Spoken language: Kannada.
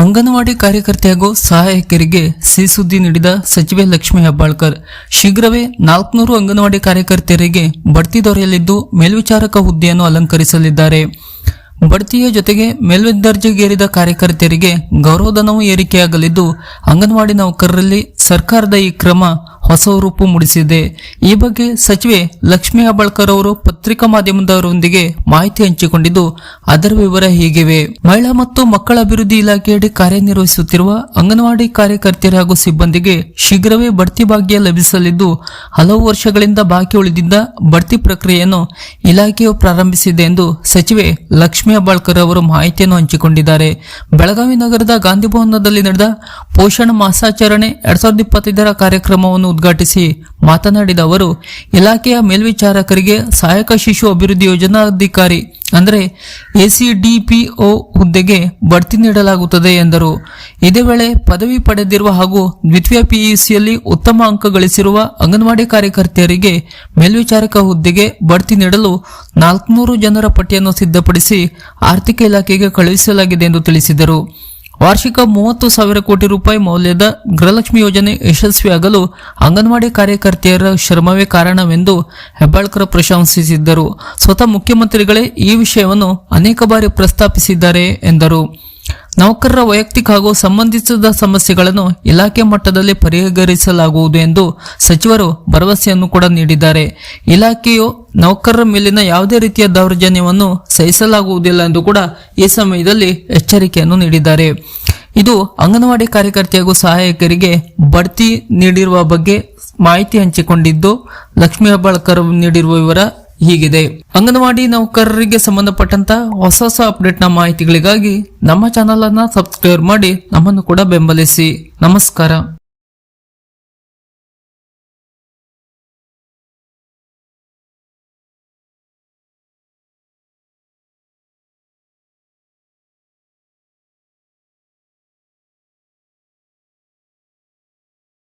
ಅಂಗನವಾಡಿ ಕಾರ್ಯಕರ್ತೆ ಹಾಗೂ ಸಹಾಯಕರಿಗೆ ಸಿ ಸುದ್ದಿ ನೀಡಿದ ಸಚಿವೆ ಲಕ್ಷ್ಮೀ ಹೆಬ್ಬಾಳ್ಕರ್. ಶೀಘ್ರವೇ ನಾಲ್ಕುನೂರು ಅಂಗನವಾಡಿ ಕಾರ್ಯಕರ್ತೆಯರಿಗೆ ಬಡ್ತಿ ದೊರೆಯಲಿದ್ದು ಮೇಲ್ವಿಚಾರಕ ಹುದ್ದೆಯನ್ನು ಅಲಂಕರಿಸಲಿದ್ದಾರೆ. ಬಡ್ತಿಯ ಜೊತೆಗೆ ಮೇಲ್ದರ್ಜೆಗೇರಿದ ಕಾರ್ಯಕರ್ತೆಯರಿಗೆ ಗೌರವಧನವೂ ಏರಿಕೆಯಾಗಲಿದ್ದು ಅಂಗನವಾಡಿ ನೌಕರರಲ್ಲಿ ಸರ್ಕಾರದ ಈ ಕ್ರಮ ಹೊಸ ರೂಪು ಮೂಡಿಸಿದೆ. ಈ ಬಗ್ಗೆ ಸಚಿವೆ ಲಕ್ಷ್ಮೀ ಹೆಬ್ಬಾಳ್ಕರ್ ಅವರು ಪತ್ರಿಕಾ ಮಾಧ್ಯಮದವರೊಂದಿಗೆ ಮಾಹಿತಿ ಹಂಚಿಕೊಂಡಿದ್ದು, ಅದರ ವಿವರ ಹೀಗಿವೆ. ಮಹಿಳಾ ಮತ್ತು ಮಕ್ಕಳ ಅಭಿವೃದ್ಧಿ ಇಲಾಖೆಯಡಿ ಕಾರ್ಯನಿರ್ವಹಿಸುತ್ತಿರುವ ಅಂಗನವಾಡಿ ಕಾರ್ಯಕರ್ತೆಯರು ಹಾಗೂ ಸಿಬ್ಬಂದಿಗೆ ಶೀಘ್ರವೇ ಬಡ್ತಿ ಭಾಗ್ಯ ಲಭಿಸಲಿದ್ದು, ಹಲವು ವರ್ಷಗಳಿಂದ ಬಾಕಿ ಉಳಿದಿದ್ದ ಬಡ್ತಿ ಪ್ರಕ್ರಿಯೆಯನ್ನು ಇಲಾಖೆಯು ಪ್ರಾರಂಭಿಸಿದೆ ಎಂದು ಸಚಿವೆ ಲಕ್ಷ್ಮೀ ಹೆಬ್ಬಾಳ್ಕರ್ ಅವರು ಮಾಹಿತಿಯನ್ನು ಹಂಚಿಕೊಂಡಿದ್ದಾರೆ. ಬೆಳಗಾವಿ ನಗರದ ಗಾಂಧಿ ಭವನದಲ್ಲಿ ನಡೆದ ಪೋಷಣ ಮಾಸಾಚರಣೆ ಎರಡ್ ಸಾವಿರದ ಇಪ್ಪತ್ತೈದರ ಕಾರ್ಯಕ್ರಮವನ್ನು ಉದ್ಘಾಟಿಸಿ ಮಾತನಾಡಿದ ಅವರು, ಇಲಾಖೆಯ ಮೇಲ್ವಿಚಾರಕರಿಗೆ ಸಹಾಯಕ ಶಿಶು ಅಭಿವೃದ್ಧಿ ಯೋಜನಾಧಿಕಾರಿ ಅಂದರೆ ಎಸಿಡಿಪಿಒ ಹುದ್ದೆಗೆ ಬಡ್ತಿ ನೀಡಲಾಗುತ್ತದೆ ಎಂದರು. ಇದೇ ವೇಳೆ ಪದವಿ ಪಡೆದಿರುವ ಹಾಗೂ ದ್ವಿತೀಯ ಪಿಯುಸಿಯಲ್ಲಿ ಉತ್ತಮ ಅಂಕ ಗಳಿಸಿರುವ ಅಂಗನವಾಡಿ ಕಾರ್ಯಕರ್ತೆಯರಿಗೆ ಮೇಲ್ವಿಚಾರಕ ಹುದ್ದೆಗೆ ಬಡ್ತಿ ನೀಡಲು ನಾಲ್ಕುನೂರು ಜನರ ಪಟ್ಟಿಯನ್ನು ಸಿದ್ಧಪಡಿಸಿ ಆರ್ಥಿಕ ಇಲಾಖೆಗೆ ಕಳುಹಿಸಲಾಗಿದೆ ಎಂದು ತಿಳಿಸಿದರು. ವಾರ್ಷಿಕ ಮೂವತ್ತು ಸಾವಿರ ಕೋಟಿ ರೂಪಾಯಿ ಮೌಲ್ಯದ ಗೃಹಲಕ್ಷ್ಮಿ ಯೋಜನೆ ಯಶಸ್ವಿಯಾಗಲು ಅಂಗನವಾಡಿ ಕಾರ್ಯಕರ್ತೆಯರ ಶ್ರಮವೇ ಕಾರಣವೆಂದು ಹೆಬ್ಬಾಳ್ಕರ್ ಪ್ರಶಂಸಿಸಿದ್ದರು. ಸ್ವತಃ ಮುಖ್ಯಮಂತ್ರಿಗಳೇ ಈ ವಿಷಯವನ್ನು ಅನೇಕ ಬಾರಿ ಪ್ರಸ್ತಾಪಿಸಿದ್ದಾರೆ ಎಂದರು. ನೌಕರರ ವೈಯಕ್ತಿಕ ಹಾಗೂ ಸಂಬಂಧಿಸಿದ ಸಮಸ್ಯೆಗಳನ್ನು ಇಲಾಖೆ ಮಟ್ಟದಲ್ಲಿ ಪರಿಹರಿಸಲಾಗುವುದು ಎಂದು ಸಚಿವರು ಭರವಸೆಯನ್ನು ಕೂಡ ನೀಡಿದ್ದಾರೆ. ಇಲಾಖೆಯು ನೌಕರರ ಮೇಲಿನ ಯಾವುದೇ ರೀತಿಯ ದೌರ್ಜನ್ಯವನ್ನು ಸಹಿಸಲಾಗುವುದಿಲ್ಲ ಎಂದು ಕೂಡ ಈ ಸಮಯದಲ್ಲಿ ಎಚ್ಚರಿಕೆಯನ್ನು ನೀಡಿದ್ದಾರೆ. ಇದು ಅಂಗನವಾಡಿ ಕಾರ್ಯಕರ್ತೆ ಹಾಗೂ ಸಹಾಯಕರಿಗೆ ಬಡ್ತಿ ನೀಡಿರುವ ಬಗ್ಗೆ ಮಾಹಿತಿ ಹಂಚಿಕೊಂಡಿದ್ದು, ಲಕ್ಷ್ಮೀ ಹೆಬ್ಬಾಳ್ಕರ್ ನೀಡಿರುವ ವಿವರ ಹೀಗಿದೆ. ಅಂಗನವಾಡಿ ನೌಕರರಿಗೆ ಸಂಬಂಧಪಟ್ಟಂತ ಹೊಸ ಹೊಸ ಅಪ್ಡೇಟ್ನ ಮಾಹಿತಿಗಳಿಗಾಗಿ ನಮ್ಮ ಚಾನಲ್ ಅನ್ನ ಸಬ್ಸ್ಕ್ರೈಬ್ ಮಾಡಿ ನಮ್ಮನ್ನು ಕೂಡ ಬೆಂಬಲಿಸಿ. ನಮಸ್ಕಾರ.